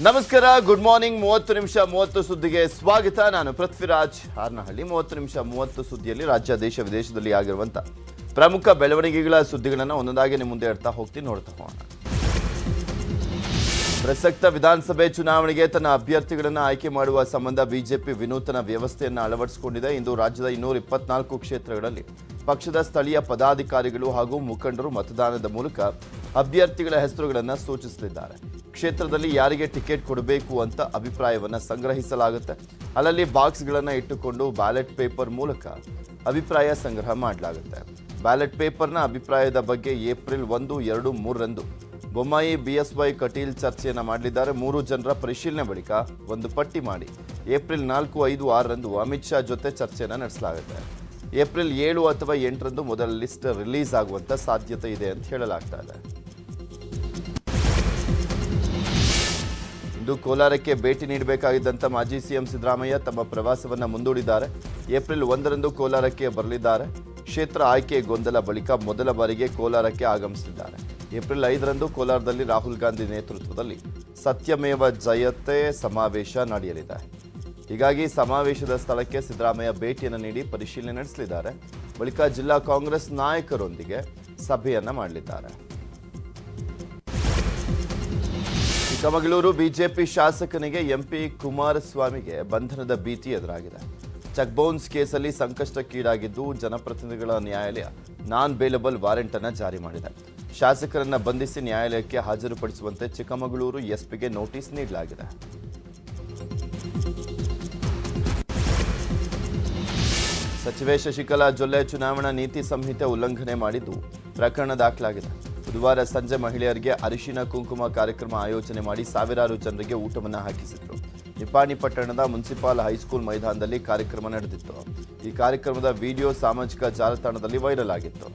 ನಮಸ್ಕಾರ good morning ಮೂವತ್ತು ನಿಮಿಷ, ಮೂವತ್ತು ಸುದ್ದಿಗೆ ಸ್ವಾಗತ. ನಾನು ಪೃಥ್ವಿರಾಜ್ ಹಾರ್ನಹಳ್ಳಿ. ಮೂವತ್ತು ನಿಮಿಷ, ಮೂವತ್ತು ಸುದ್ದಿಯಲ್ಲಿ ರಾಜ್ಯ, ದೇಶ, ವಿದೇಶದಲ್ಲಿ ಆಗಿರುವಂತ ಪ್ರಮುಖ ಬೆಳವಣಿಗೆಗಳ ಸುದ್ದಿಗಳನ್ನು ಒಂದೊಂದಾಗಿ ನಿಮ್ಮ ಮುಂದೆ ಇಡ್ತಾ ಹೋಗ್ತೀನಿ ನೋಡ್ತಾ ಹೋಗೋಣ. ಪ್ರಸಕ್ತ ವಿಧಾನಸಭೆ ಚುನಾವಣೆಗೆ ತನ್ನ ಅಭ್ಯರ್ಥಿಗಳನ್ನು ಆಯ್ಕೆ ಮಾಡುವ ಸಂಬಂಧ ಬಿಜೆಪಿ ವಿನೂತನ ವ್ಯವಸ್ಥೆಯನ್ನು ಅಳವಡಿಸಿಕೊಂಡಿದೆ. ಇಂದು ರಾಜ್ಯದ ಇನ್ನೂರ ಇಪ್ಪತ್ನಾಲ್ಕು ಕ್ಷೇತ್ರಗಳಲ್ಲಿ ಪಕ್ಷದ ಸ್ಥಳೀಯ ಪದಾಧಿಕಾರಿಗಳು ಹಾಗೂ ಮುಖಂಡರು ಮತದಾನದ ಮೂಲಕ ಅಭ್ಯರ್ಥಿಗಳ ಹೆಸರುಗಳನ್ನು ಸೂಚಿಸಲಿದ್ದಾರೆ ಕ್ಷೇತ್ರದಲ್ಲಿ ಯಾರಿಗೆ ಟಿಕೆಟ್ ಕೊಡಬೇಕು ಅಂತ ಅಭಿಪ್ರಾಯವನ್ನು ಸಂಗ್ರಹಿಸಲಾಗುತ್ತೆ. ಅಲ್ಲಲ್ಲಿ ಬಾಕ್ಸ್ಗಳನ್ನು ಇಟ್ಟುಕೊಂಡು ಬ್ಯಾಲೆಟ್ ಪೇಪರ್ ಮೂಲಕ ಅಭಿಪ್ರಾಯ ಸಂಗ್ರಹ ಮಾಡಲಾಗುತ್ತೆ. ಬ್ಯಾಲೆಟ್ ಪೇಪರ್ನ ಅಭಿಪ್ರಾಯದ ಬಗ್ಗೆ ಏಪ್ರಿಲ್ ಒಂದು, ಎರಡು, ಮೂರರಂದು ಬೊಮ್ಮಾಯಿ ಬಿಎಸ್ವೈ ಕಟೀಲ್ ಚರ್ಚೆಯನ್ನು ಮಾಡಲಿದ್ದಾರೆ. ಮೂರು ಜನರ ಪರಿಶೀಲನೆ ಬಳಿಕ ಒಂದು ಪಟ್ಟಿ ಮಾಡಿ ಏಪ್ರಿಲ್ ನಾಲ್ಕು, ಐದು, ಆರರಂದು ಅಮಿತ್ ಶಾ ಜೊತೆ ಚರ್ಚೆಯನ್ನು ನಡೆಸಲಾಗುತ್ತೆ. ಏಪ್ರಿಲ್ ಏಳು ಅಥವಾ ಎಂಟರಂದು ಮೊದಲ ಲಿಸ್ಟ್ ರಿಲೀಸ್ ಆಗುವಂಥ ಸಾಧ್ಯತೆ ಇದೆ ಅಂತ ಹೇಳಲಾಗ್ತಾ ಇದೆ. ಇಂದು ಕೋಲಾರಕ್ಕೆ ಭೇಟಿ ನೀಡಬೇಕಾಗಿದ್ದಂಥ ಮಾಜಿ ಸಿಎಂ ಸಿದ್ದರಾಮಯ್ಯ ತಮ್ಮ ಪ್ರವಾಸವನ್ನು ಮುಂದೂಡಿದ್ದಾರೆ. ಏಪ್ರಿಲ್ ಒಂದರಂದು ಕೋಲಾರಕ್ಕೆ ಬರಲಿದ್ದಾರೆ. ಕ್ಷೇತ್ರ ಆಯ್ಕೆ ಗೊಂದಲ ಬಳಿಕ ಮೊದಲ ಬಾರಿಗೆ ಕೋಲಾರಕ್ಕೆ ಆಗಮಿಸಿದ್ದಾರೆ. ಏಪ್ರಿಲ್ ಐದರಂದು ಕೋಲಾರದಲ್ಲಿ ರಾಹುಲ್ ಗಾಂಧಿ ನೇತೃತ್ವದಲ್ಲಿ ಸತ್ಯಮೇವ ಜಯತೆ ಸಮಾವೇಶ ನಡೆಯಲಿದೆ. ಹೀಗಾಗಿ ಸಮಾವೇಶದ ಸ್ಥಳಕ್ಕೆ ಸಿದ್ದರಾಮಯ್ಯ ಭೇಟಿಯನ್ನು ನೀಡಿ ಪರಿಶೀಲನೆ ನಡೆಸಲಿದ್ದಾರೆ. ಬಳಿಕ ಜಿಲ್ಲಾ ಕಾಂಗ್ರೆಸ್ ನಾಯಕರೊಂದಿಗೆ ಸಭೆಯನ್ನು ಮಾಡಲಿದ್ದಾರೆ. ಚಿಕ್ಕಮಗಳೂರು ಬಿಜೆಪಿ ಶಾಸಕನಿಗೆ ಎಂಪಿ ಕುಮಾರಸ್ವಾಮಿಗೆ ಬಂಧನದ ಭೀತಿ ಎದುರಾಗಿದೆ. ಚೆಕ್ ಬೌನ್ಸ್ ಕೇಸಲ್ಲಿ ಸಂಕಷ್ಟಕ್ಕೀಡಾಗಿದ್ದು ಜನಪ್ರತಿನಿಧಿಗಳ ನ್ಯಾಯಾಲಯ ನಾನ್ ಬೇಲಬಲ್ ವಾರೆಂಟ್ ಅನ್ನು ಜಾರಿ ಮಾಡಿದೆ. ಶಾಸಕರನ್ನು ಬಂಧಿಸಿ ನ್ಯಾಯಾಲಯಕ್ಕೆ ಹಾಜರುಪಡಿಸುವಂತೆ ಚಿಕ್ಕಮಗಳೂರು ಎಸ್ಪಿಗೆ ನೋಟಿಸ್ ನೀಡಲಾಗಿದೆ. ಸಚಿವೆ ಶಶಿಕಲಾ ಜೊಲ್ಲೆ ಚುನಾವಣಾ ನೀತಿ ಸಂಹಿತೆ ಉಲ್ಲಂಘನೆ ಮಾಡಿದ್ದು ಪ್ರಕರಣ ದಾಖಲಾಗಿದೆ. ಬುಧವಾರ ಸಂಜೆ ಮಹಿಳೆಯರಿಗೆ ಅರಿಶಿನ ಕುಂಕುಮ ಕಾರ್ಯಕ್ರಮ ಆಯೋಜನೆ ಮಾಡಿ ಸಾವಿರಾರು ಜನರಿಗೆ ಊಟವನ್ನು ಹಾಕಿಸಿದರು. ನಿಪಾಣಿ ಪಟ್ಟಣದ ಮುನ್ಸಿಪಾಲ್ ಹೈಸ್ಕೂಲ್ ಮೈದಾನದಲ್ಲಿ ಕಾರ್ಯಕ್ರಮ ನಡೆದಿತ್ತು. ಈ ಕಾರ್ಯಕ್ರಮದ ವಿಡಿಯೋ ಸಾಮಾಜಿಕ ಜಾಲತಾಣದಲ್ಲಿ ವೈರಲ್ ಆಗಿತ್ತು.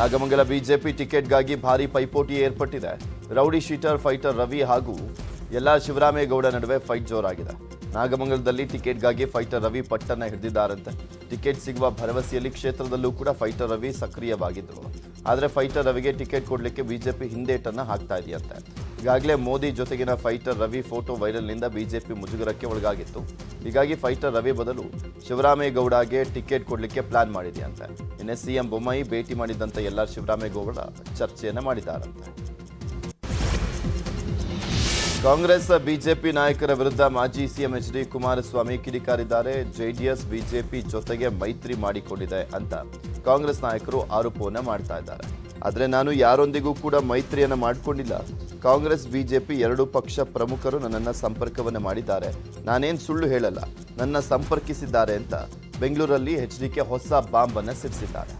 ನಾಗಮಂಗಲ ಬಿಜೆಪಿ ಟಿಕೆಟ್ಗಾಗಿ ಭಾರಿ ಪೈಪೋಟಿ ಏರ್ಪಟ್ಟಿದೆ. ರೌಡಿ ಶೀಟರ್, ಫೈಟರ್ ರವಿ ಹಾಗೂ ಎಲ್ಲ ಶಿವರಾಮೇಗೌಡ ನಡುವೆ ಫೈಟ್ ಜೋರಾಗಿದೆ. ನಾಗಮಂಗಲದಲ್ಲಿ ಟಿಕೆಟ್ಗಾಗಿ ಫೈಟರ್ ರವಿ ಪಟ್ಟನ್ನ ಹಿಡಿದಿದ್ದಾರಂತೆ. ಟಿಕೆಟ್ ಸಿಗುವ ಭರವಸೆಯಲ್ಲಿ ಕ್ಷೇತ್ರದಲ್ಲೂ ಕೂಡ ಫೈಟರ್ ರವಿ ಸಕ್ರಿಯವಾಗಿದ್ದರು. ಆದರೆ ಫೈಟರ್ ರವಿಗೆ ಟಿಕೆಟ್ ಕೊಡಲಿಕ್ಕೆ ಬಿಜೆಪಿ ಹಿಂದೇಟನ್ನು ಹಾಕ್ತಾ ಇದೆಯಂತೆ. ಈಗಾಗಲೇ ಮೋದಿ ಜೊತೆಗಿನ ಫೈಟರ್ ರವಿ ಫೋಟೋ ವೈರಲ್ನಿಂದ ಬಿಜೆಪಿ ಮುಜುಗರಕ್ಕೆ ಒಳಗಾಗಿತ್ತು. ಹೀಗಾಗಿ ಫೈಟರ್ ರವಿ ಬದಲು ಶಿವರಾಮೇಗೌಡಗೆ ಟಿಕೆಟ್ ಕೊಡಲಿಕ್ಕೆ ಪ್ಲಾನ್ ಮಾಡಿದೆಯಂತೆ. ನಿನ್ನೆ ಸಿಎಂ ಬೊಮ್ಮಾಯಿ ಭೇಟಿ ಮಾಡಿದಂಥ ಎಲ್ಲ ಶಿವರಾಮೇಗೌಡ ಚರ್ಚೆಯನ್ನು ಮಾಡಿದ್ದಾರಂತೆ. ಕಾಂಗ್ರೆಸ್, ಬಿಜೆಪಿ ನಾಯಕರ ವಿರುದ್ಧ ಮಾಜಿ ಸಿಎಂ ಎಚ್ ಡಿ ಕುಮಾರಸ್ವಾಮಿ ಕಿಡಿಕಾರಿದ್ದಾರೆ. ಜೆಡಿಎಸ್, ಬಿಜೆಪಿ ಜೊತೆಗೆ ಮೈತ್ರಿ ಮಾಡಿಕೊಂಡಿದೆ ಅಂತ ಕಾಂಗ್ರೆಸ್ ನಾಯಕರು ಆರೋಪವನ್ನ ಮಾಡ್ತಾ ಇದ್ದಾರೆ. ಆದರೆ ನಾನು ಯಾರೊಂದಿಗೂ ಕೂಡ ಮೈತ್ರಿಯನ್ನು ಮಾಡಿಕೊಂಡಿಲ್ಲ. ಕಾಂಗ್ರೆಸ್, ಬಿಜೆಪಿ ಎರಡು ಪಕ್ಷ ಪ್ರಮುಖರು ನನ್ನನ್ನು ಸಂಪರ್ಕವನ್ನು ಮಾಡಿದ್ದಾರೆ. ನಾನೇನು ಸುಳ್ಳು ಹೇಳಲ್ಲ. ನನ್ನ ಸಂಪರ್ಕಿಸಿದ್ದಾರೆ ಅಂತ ಬೆಂಗಳೂರಲ್ಲಿ ಎಚ್ ಡಿಕೆ ಹೊಸ ಬಾಂಬನ್ನು ಸಿಡಿಸಿದ್ದಾರೆ.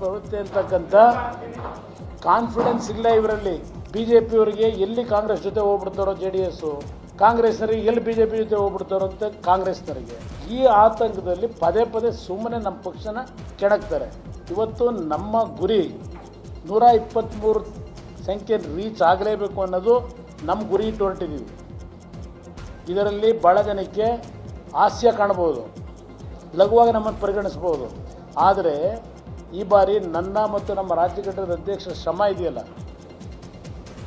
ಪ್ರವೃತ್ತಿ ಕಾನ್ಫಿಡೆನ್ಸ್ ಇಲ್ಲ ಇವರಲ್ಲಿ. ಬಿ ಜೆ ಪಿಯವರಿಗೆ ಎಲ್ಲಿ ಕಾಂಗ್ರೆಸ್ ಜೊತೆ ಹೋಗ್ಬಿಡ್ತಾರೋ ಜೆ ಡಿ ಎಸ್ಸು ಕಾಂಗ್ರೆಸ್ನರಿಗೆ ಎಲ್ಲಿ ಬಿ ಜೆ ಪಿ ಜೊತೆ ಹೋಗ್ಬಿಡ್ತಾರೋ ಅಂತ ಕಾಂಗ್ರೆಸ್ನರಿಗೆ. ಈ ಆತಂಕದಲ್ಲಿ ಪದೇ ಪದೇ ಸುಮ್ಮನೆ ನಮ್ಮ ಪಕ್ಷನ ಕೆಣಕ್ತಾರೆ. ಇವತ್ತು ನಮ್ಮ ಗುರಿ ನೂರ ಇಪ್ಪತ್ತ್ಮೂರು ಸಂಖ್ಯೆ ರೀಚ್ ಆಗಲೇಬೇಕು ಅನ್ನೋದು ನಮ್ಮ ಗುರಿ ಇಟ್ಟು ಇದರಲ್ಲಿ ಬಹಳ ಜನಕ್ಕೆ ಹಾಸ್ಯ ಕಾಣ್ಬೋದು. ಲಘುವಾಗಿ ನಮ್ಮನ್ನು ಪರಿಗಣಿಸ್ಬೋದು. ಆದರೆ ಈ ಬಾರಿ ನನ್ನ ಮತ್ತು ನಮ್ಮ ರಾಜ್ಯ ಘಟಕದ ಅಧ್ಯಕ್ಷರ ಶ್ರಮ ಇದೆಯಲ್ಲ?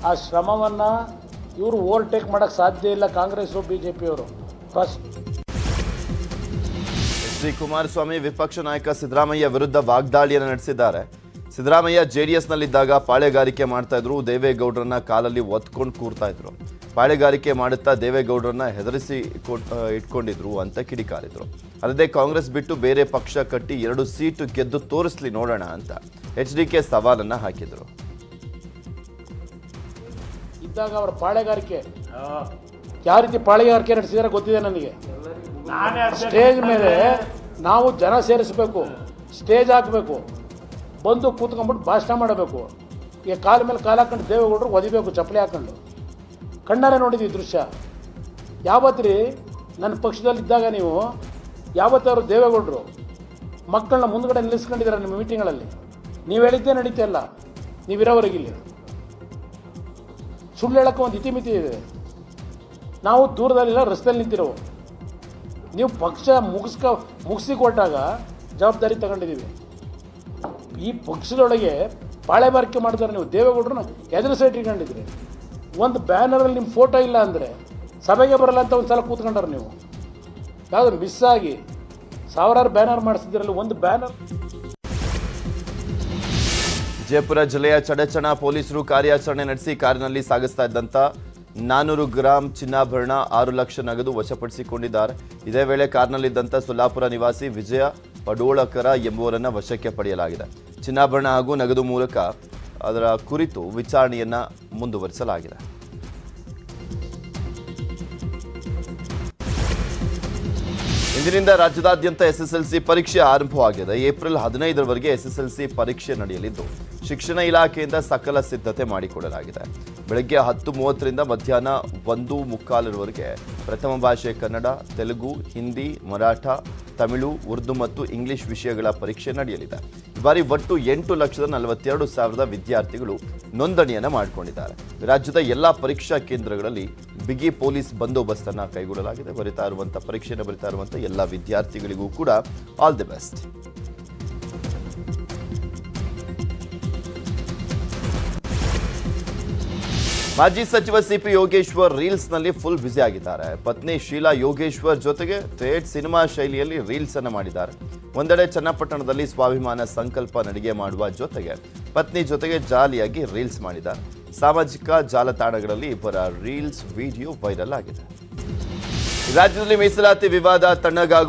ಆ ಶ್ರಮವನ್ನು ಇವರು ಓವರ್ಟೇಕ್ ಮಾಡೋಕ್ಕೆ ಸಾಧ್ಯ ಇಲ್ಲ ಕಾಂಗ್ರೆಸ್ಸು ಬಿ ಜೆ ಪಿಯವರು ಫಸ್ಟ್ ಎಚ್ ಡಿ ಕುಮಾರಸ್ವಾಮಿ ವಿಪಕ್ಷ ನಾಯಕ ಸಿದ್ದರಾಮಯ್ಯ ವಿರುದ್ಧ ವಾಗ್ದಾಳಿಯನ್ನು ನಡೆಸಿದ್ದಾರೆ. ಸಿದ್ದರಾಮಯ್ಯ ಜೆಡಿಎಸ್ನಲ್ಲಿದ್ದಾಗ ಪಾಳೆಗಾರಿಕೆ ಮಾಡ್ತಾ ಇದ್ರು, ದೇವೇಗೌಡರನ್ನ ಕಾಲಲ್ಲಿ ಒತ್ಕೊಂಡು ಕೂರ್ತಾ ಇದ್ರು. ಪಾಳೆಗಾರಿಕೆ ಮಾಡುತ್ತಾ ದೇವೇಗೌಡರನ್ನ ಹೆದರಿಸಿ ಇಟ್ಕೊಂಡಿದ್ರು ಅಂತ ಕಿಡಿಕಾರಿದ್ರು. ಅಲ್ಲದೆ ಕಾಂಗ್ರೆಸ್ ಬಿಟ್ಟು ಬೇರೆ ಪಕ್ಷ ಕಟ್ಟಿ ಎರಡು ಸೀಟು ಗೆದ್ದು ತೋರಿಸ್ಲಿ ನೋಡೋಣ ಅಂತ ಎಚ್ ಡಿ ಕೆ ಸವಾಲನ್ನ ಹಾಕಿದ್ರು. ಇದ್ದಾಗ ಅವರ ಪಾಳೆಗಾರಿಕೆ, ಯಾವ ರೀತಿ ಪಾಳೆಗಾರಿಕೆ ನಡೆಸಿದಾರೆ ಗೊತ್ತಿದೆ ನನಗೆ. ಸ್ಟೇಜ್ ಮೇಲೆ ನಾವು ಜನ ಸೇರಿಸಬೇಕು, ಸ್ಟೇಜ್ ಹಾಕಬೇಕು, ಬಂದು ಕೂತ್ಕೊಂಡ್ಬಿಟ್ಟು ಭಾಷಣ ಮಾಡಬೇಕು. ಈಗ ಕಾಲ ಮೇಲೆ ಕಾಲು ಹಾಕೊಂಡು ದೇವೇಗೌಡರು ಒದಿಬೇಕು, ಚಪ್ಪಲಿ ಹಾಕೊಂಡು. ಕಣ್ಣಾರೆ ನೋಡಿದ್ವಿ ದೃಶ್ಯ. ಯಾವತ್ತೀ ನನ್ನ ಪಕ್ಷದಲ್ಲಿದ್ದಾಗ ನೀವು, ಯಾವತ್ತಾದ್ರು ದೇವೇಗೌಡರು, ಮಕ್ಕಳನ್ನ ಮುಂದ್ಗಡೆ ನಿಲ್ಲಿಸ್ಕೊಂಡಿದ್ದಾರೆ ನಿಮ್ಮ ಮೀಟಿಂಗ್ಗಳಲ್ಲಿ? ನೀವು ಹೇಳಿದ್ದೇ ನಡೀತಾ ಇಲ್ಲ. ನೀವಿರೋವರೆಗಿಲ್ಲಿ ಸುಳ್ಳು ಹೇಳೋಕ್ಕೆ ಒಂದು ಇತಿಮಿತಿ ಇದೆ. ನಾವು ದೂರದಲ್ಲಿಲ್ಲ, ರಸ್ತೆಯಲ್ಲಿ ನಿಂತಿರೋ ನೀವು ಪಕ್ಷ ಮುಗಿಸ್ಕ ಮುಗಿಸಿ ಕೊಟ್ಟಾಗ ಜವಾಬ್ದಾರಿ ತಗೊಂಡಿದ್ದೀವಿ. ಈ ಪಕ್ಷದೊಳಗೆ ಬಾಳೆಬಾರಿಕೆ ಮಾಡಿದ್ರೆ ನೀವು ದೇವೇಗೌಡರನ್ನ ಸೈಟ್ ಇಟ್ಕೊಂಡಿದ್ರಿ ಒಂದು ಬ್ಯಾನರಲ್ಲಿ ನಿಮ್ಮ ಫೋಟೋ ಇಲ್ಲ ಅಂದರೆ ಸಭೆಗೆ ಬರಲ್ಲ ಅಂತ ಒಂದು ಸಲ ಕೂತ್ಕೊಂಡ್ರ ನೀವು. ಯಾವುದು ಮಿಸ್ ಆಗಿ ಸಾವಿರಾರು ಬ್ಯಾನರ್ ಮಾಡಿಸಿದ್ರಲ್ಲಿ ಒಂದು ಬ್ಯಾನರ್. ಜಯಪುರ ಜಿಲ್ಲೆಯ ಚಡಚಣ ಪೊಲೀಸರು ಕಾರ್ಯಾಚರಣೆ ನಡೆಸಿ ಕಾರಿನಲ್ಲಿ ಸಾಗಿಸ್ತಾ ಇದ್ದಂಥ ನಾನೂರು ಗ್ರಾಂ ಚಿನ್ನಾಭರಣ ಆರು ಲಕ್ಷ ನಗದು ವಶಪಡಿಸಿಕೊಂಡಿದ್ದಾರೆ. ಇದೇ ವೇಳೆ ಕಾರ್ನಲ್ಲಿದ್ದಂಥ ಸೊಲ್ಲಾಪುರ ನಿವಾಸಿ ವಿಜಯ ಪಡೋಳಕರ ಎಂಬುವರನ್ನು ವಶಕ್ಕೆ ಪಡೆಯಲಾಗಿದೆ. ಚಿನ್ನಾಭರಣ ಹಾಗೂ ನಗದು ಮೂಲಕ ಅದರ ಕುರಿತು ವಿಚಾರಣೆಯನ್ನ ಮುಂದುವರಿಸಲಾಗಿದೆ. ಇಂದಿನಿಂದ ರಾಜ್ಯದಾದ್ಯಂತ ಎಸ್ಎಸ್ಎಲ್ಸಿ ಪರೀಕ್ಷೆ ಆರಂಭವಾಗಿದೆ. ಏಪ್ರಿಲ್ ಹದಿನೈದರವರೆಗೆ ಎಸ್ಎಸ್ಎಲ್ಸಿ ಪರೀಕ್ಷೆ ನಡೆಯಲಿದ್ದು ಶಿಕ್ಷಣ ಇಲಾಖೆಯಿಂದ ಸಕಲ ಸಿದ್ಧತೆ ಮಾಡಿಕೊಡಲಾಗಿದೆ. ಬೆಳಗ್ಗೆ ಹತ್ತು ಮೂವತ್ತರಿಂದ ಮಧ್ಯಾಹ್ನ ಒಂದು ಮುಕ್ಕಾಲರವರೆಗೆ ಪ್ರಥಮ ಭಾಷೆ ಕನ್ನಡ, ತೆಲುಗು, ಹಿಂದಿ, ಮರಾಠ, ತಮಿಳು, ಉರ್ದು ಮತ್ತು ಇಂಗ್ಲಿಷ್ ವಿಷಯಗಳ ಪರೀಕ್ಷೆ ನಡೆಯಲಿದೆ. ಈ ಬಾರಿ ಒಟ್ಟು ಎಂಟು ಲಕ್ಷದ ನಲವತ್ತೆರಡು ಸಾವಿರದ ವಿದ್ಯಾರ್ಥಿಗಳು ನೋಂದಣಿಯನ್ನು ಮಾಡಿಕೊಂಡಿದ್ದಾರೆ. ರಾಜ್ಯದ ಎಲ್ಲ ಪರೀಕ್ಷಾ ಕೇಂದ್ರಗಳಲ್ಲಿ ಬಿಗಿ ಪೊಲೀಸ್ ಬಂದೋಬಸ್ತನ್ನು ಕೈಗೊಳ್ಳಲಾಗಿದೆ. ಬರಿತಾ ಇರುವಂಥ ಪರೀಕ್ಷೆಯನ್ನು ಬರಿತಾ ಇರುವಂಥ ಎಲ್ಲ ವಿದ್ಯಾರ್ಥಿಗಳಿಗೂ ಕೂಡ ಆಲ್ ದಿ ಬೆಸ್ಟ್. ಮಾಜಿ ಸಚಿವ ಸಿಪಿ ಯೋಗೇಶ್ವರ್ ರೀಲ್ಸ್ನಲ್ಲಿ ಫುಲ್ ಬ್ಯುಸಿ ಆಗಿದ್ದಾರೆ. ಪತ್ನಿ ಶೀಲಾ ಯೋಗೇಶ್ವರ್ ಜೊತೆಗೆ ಥೇಟ್ ಸಿನಿಮಾ ಶೈಲಿಯಲ್ಲಿ ರೀಲ್ಸ್ ಅನ್ನು ಮಾಡಿದ್ದಾರೆ. ಒಂದೆಡೆ ಚನ್ನಪಟ್ಟಣದಲ್ಲಿ ಸ್ವಾಭಿಮಾನ ಸಂಕಲ್ಪ ನಡಿಗೆ ಮಾಡುವ ಜೊತೆಗೆ ಪತ್ನಿ ಜೊತೆಗೆ ಜಾಲಿಯಾಗಿ ರೀಲ್ಸ್ ಮಾಡಿದ್ದಾರೆ. ಸಾಮಾಜಿಕ ಜಾಲತಾಣಗಳಲ್ಲಿ ಇಬ್ಬರ ರೀಲ್ಸ್ ವಿಡಿಯೋ ವೈರಲ್ ಆಗಿದೆ. ರಾಜ್ಯದಲ್ಲಿ ಮೀಸಲಾತಿ ವಿವಾದ ತಣ್ಣಗಾಗುವ